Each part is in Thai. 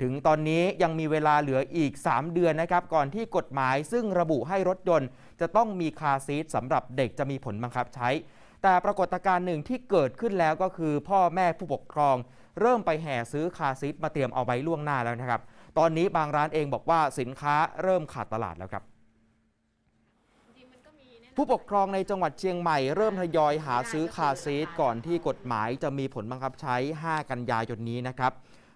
ถึงตอนนี้ยังมีเวลาเหลืออีก 3 เดือนนะครับ ก่อนที่กฎหมายซึ่งระบุให้รถยนต์ จะต้องมีคาซีทสำหรับเด็กจะมีผลบังคับใช้ แต่ปรากฏการณ์หนึ่งที่เกิดขึ้นแล้วก็คือพ่อแม่ผู้ปกครอง เริ่มไปแห่ซื้อคาซีทมาเตรียมเอาไว้ล่วงหน้าแล้วนะครับ ตอนนี้บางร้านเองบอกว่าสินค้าเริ่มขาดตลาดแล้วครับผู้ปกครองในจังหวัดเชียงใหม่เริ่มทยอยหาซื้อคาซีทก่อนที่กฎหมายจะมีผลบังคับใช้ 5 กันยายนนี้นะครับ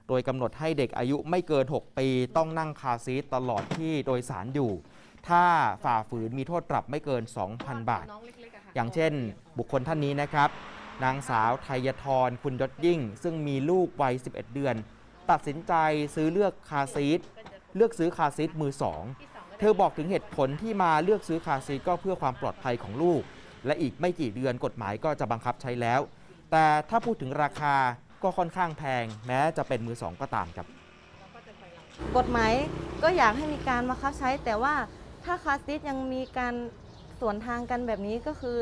โดยกำหนดให้เด็กอายุไม่เกิน 6 ปี ต้องนั่งคาซีทตลอดที่โดยสารอยู่ ถ้าฝ่าฝืนมีโทษปรับไม่เกิน 2,000 บาท อย่างเช่น บุคคลท่านนี้นะครับ นางสาวไทยทรคุณยศยิ่ง ซึ่งมีลูกวัย 11 เดือน ตัดสินใจซื้อเลือกคาซีทเลือกซื้อคาซีทมือสองเธอบอกถึงเหตุผลที่มาเลือกซื้อคาซีทก็เพื่อความปลอดภัยของลูก และอีกไม่กี่เดือนกฎหมายก็จะบังคับใช้แล้ว แต่ถ้าพูดถึงราคา ก็ค่อนข้างแพง แม้จะเป็นมือสองก็ตามครับ กฎหมายก็อยากให้มีการบังคับใช้ แต่ว่าถ้าคาสติสยังมีการสวนทางกันแบบนี้ก็คือ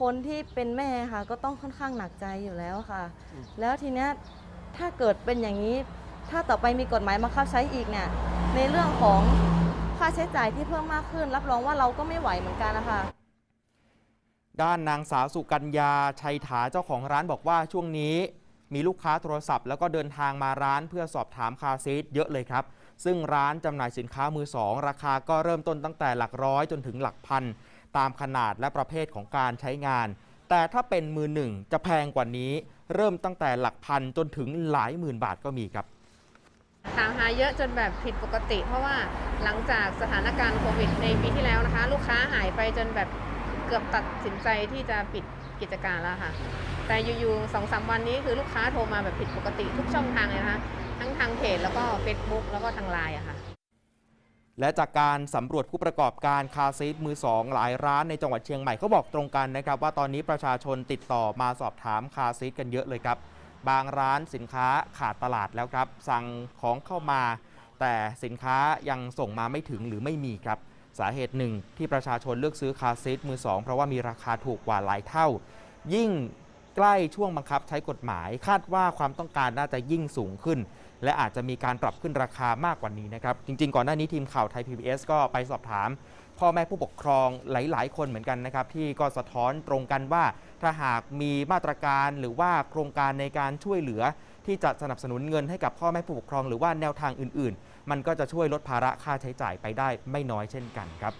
คนที่เป็นแม่ค่ะ ก็ต้องค่อนข้างหนักใจอยู่แล้วค่ะ แล้วทีเนี้ยถ้าเกิดเป็นอย่างนี้ ถ้าต่อไปมีกฎหมายบังคับใช้อีกเนี่ยในเรื่องของค่าใช้จ่ายที่เพิ่มมากขึ้น รับรองว่าเราก็ไม่ไหวเหมือนกันนะคะด้านนางสาวสุกัญญาชัยถาเจ้าของร้านบอกว่าช่วงนี้ มีลูกค้าโทรศัพท์ แล้วก็เดินทางมาร้านเพื่อสอบถามคาซีทเยอะเลยครับ ซึ่งร้านจำหน่ายสินค้ามือสองราคาก็เริ่มต้นตั้งแต่หลักร้อยจนถึงหลักพัน ตามขนาดและประเภทของการใช้งาน แต่ถ้าเป็นมือหนึ่งจะแพงกว่านี้ เริ่มตั้งแต่หลักพันจนถึงหลายหมื่นบาทก็มีครับถามหาเยอะจนแบบผิดปกติ เพราะว่าหลังจากสถานการณ์โควิดในปีที่แล้วนะคะ ลูกค้าหายไปจนแบบเกือบตัดสินใจที่จะปิดกิจการแล้วค่ะ แต่อยู่ๆสองสามวันนี้คือลูกค้าโทรมาแบบผิดปกติทุกช่องทางเลยนะคะ ทั้งทางเพจแล้วก็ Facebook แล้วก็ทางไลน์อะค่ะ และจากการสำรวจผู้ประกอบการคาซีทมือสองหลายร้านในจังหวัดเชียงใหม่เขาบอกตรงกันนะครับ ว่าตอนนี้ประชาชนติดต่อมาสอบถามคาซีทกันเยอะเลยครับ บางร้านสินค้าขาดตลาดแล้วครับ สั่งของเข้ามา แต่สินค้ายังส่งมาไม่ถึงหรือไม่มีครับสาเหตุหนึ่งที่ประชาชนเลือกซื้อคาซีทมือสองเพราะว่ามีราคาถูกกว่าหลายเท่า ยิ่ง ใกล้ช่วงบังคับใช้กฎหมาย คาดว่าความต้องการน่าจะยิ่งสูงขึ้น และอาจจะมีการปรับขึ้นราคามากกว่านี้นะครับจริง ๆ ก่อนหน้านี้ทีมข่าวไทย PBS ก็ไปสอบถาม พ่อแม่ผู้ปกครองหลาย ๆ คนเหมือนกันนะครับที่ก็สะท้อนตรงกันว่า ถ้าหากมีมาตรการหรือว่าโครงการในการช่วยเหลือ ที่จะสนับสนุนเงินให้กับพ่อแม่ผู้ปกครองหรือว่าแนวทางอื่น ๆ มันก็จะช่วยลดภาระค่าใช้จ่ายไปได้ไม่น้อยเช่นกันครับ